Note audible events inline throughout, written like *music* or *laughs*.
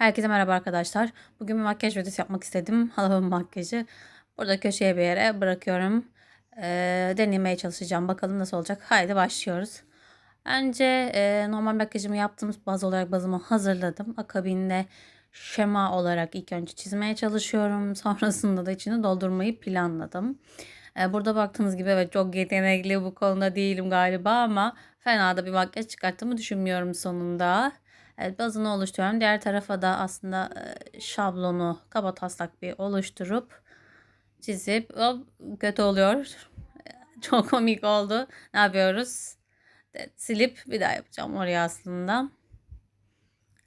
Herkese merhaba arkadaşlar. Bugün bir makyaj videosu yapmak istedim. *laughs* Halamın makyajı. Burada köşeye bir yere bırakıyorum. Ee, denemeye çalışacağım. Bakalım nasıl olacak. Haydi başlıyoruz. Önce e, normal makyajımı yaptım. Baz olarak bazımı hazırladım. Akabinde şema olarak ilk önce çizmeye çalışıyorum. *laughs* Sonrasında da içini doldurmayı planladım. Ee, burada baktığınız gibi evet çok yetenekli bu konuda değilim galiba ama fena da bir makyaj çıkarttığımı düşünmüyorum sonunda. Evet bazını oluşturuyorum. Diğer tarafa da aslında e, şablonu kaba taslak bir oluşturup çizip hop, kötü oluyor. *laughs* Çok komik oldu. Ne yapıyoruz? Silip bir daha yapacağım oraya aslında.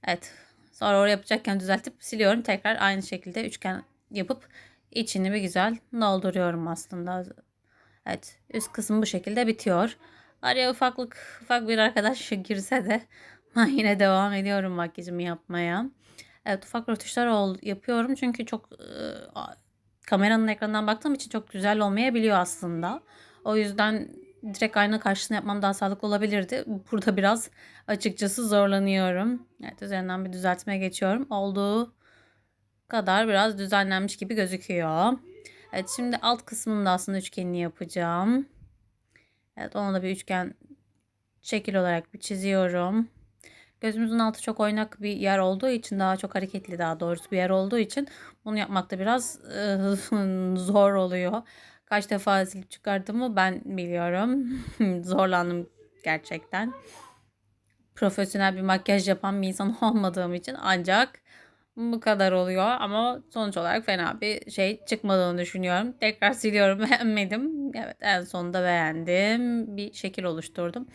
Evet. Sonra oraya yapacakken düzeltip siliyorum. Tekrar aynı şekilde üçgen yapıp içini bir güzel dolduruyorum aslında. Evet. Üst kısım bu şekilde bitiyor. Araya ufaklık ufak bir arkadaş *laughs* girse de *laughs* yine devam ediyorum makyajımı yapmaya. Evet ufak rötuşlar ol, yapıyorum çünkü çok e, kameranın ekranından baktığım için çok güzel olmayabiliyor aslında. O yüzden direkt ayna karşısına yapmam daha sağlıklı olabilirdi. Burada biraz açıkçası zorlanıyorum. Evet üzerinden bir düzeltmeye geçiyorum. Olduğu kadar biraz düzenlenmiş gibi gözüküyor. Evet şimdi alt kısmında aslında üçgenini yapacağım. Evet onu da bir üçgen şekil olarak bir çiziyorum. Gözümüzün altı çok oynak bir yer olduğu için daha çok hareketli daha doğrusu bir yer olduğu için bunu yapmakta biraz e, *laughs* zor oluyor. Kaç defa silip çıkardığımı ben biliyorum. *laughs* Zorlandım gerçekten. Profesyonel bir makyaj yapan bir insan *laughs* olmadığım için ancak bu kadar oluyor ama sonuç olarak fena bir şey çıkmadığını düşünüyorum. Tekrar siliyorum beğenmedim. Evet en sonunda beğendim. Bir şekil oluşturdum.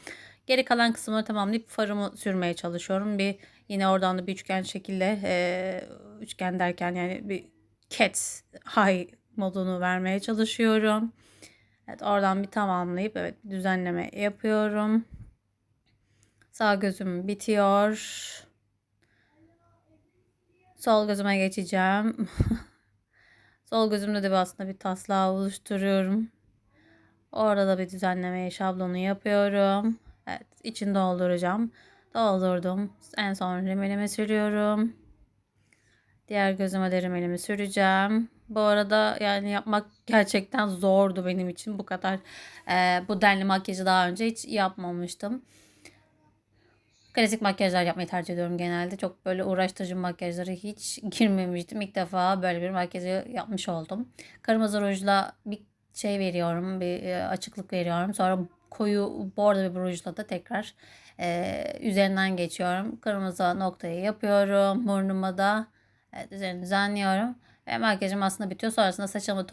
Geri kalan kısmını tamamlayıp farımı sürmeye çalışıyorum. Bir yine oradan da bir üçgen şekilde e, üçgen derken yani bir cat high modunu vermeye çalışıyorum. Evet oradan bir tamamlayıp evet düzenleme yapıyorum. Sağ gözüm bitiyor. Sol gözüme geçeceğim. *laughs* Sol gözümde de aslında bir taslağı oluşturuyorum. Orada da bir düzenlemeye şablonu yapıyorum. Evet içini dolduracağım. Doldurdum. En son rimelimi sürüyorum. Diğer gözüme de rimelimi süreceğim. Bu arada yani yapmak gerçekten zordu benim için. Bu kadar e, bu denli makyajı daha önce hiç yapmamıştım. Klasik makyajlar yapmayı tercih ediyorum genelde. Çok böyle uğraştırıcı makyajlara hiç girmemiştim. İlk defa böyle bir makyajı yapmış oldum. Kırmızı rujla bir şey veriyorum. Bir e, açıklık veriyorum. Sonra koyu bordo bir rujla da tekrar e, üzerinden geçiyorum. Kırmızı noktayı yapıyorum. Burnuma da evet, üzerini düzenliyorum. Ve makyajım aslında bitiyor. Sonrasında saçımı top